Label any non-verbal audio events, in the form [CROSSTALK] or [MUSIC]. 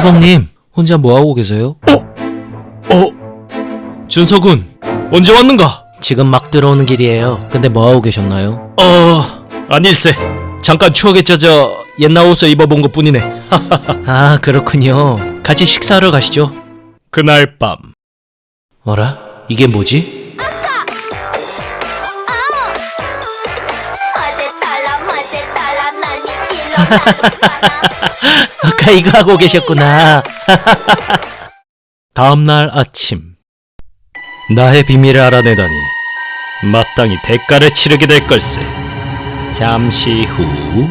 사장님, 혼자 뭐하고 계세요? 어? 준서군, 언제 왔는가? 지금 막 들어오는 길이에요. 근데 뭐하고 계셨나요? 어, 아닐세. 잠깐 추억에 젖어 옛날 옷을 입어본 것 뿐이네. [LAUGHS] 아, 그렇군요. 같이 식사하러 가시죠. 그날 밤. 어라? 이게 뭐지? 아까 이거 하고 계셨구나. [LAUGHS] 다음날 아침. 나의 비밀을 알아내다니 마땅히 대가를 치르게 될 걸세. 잠시 후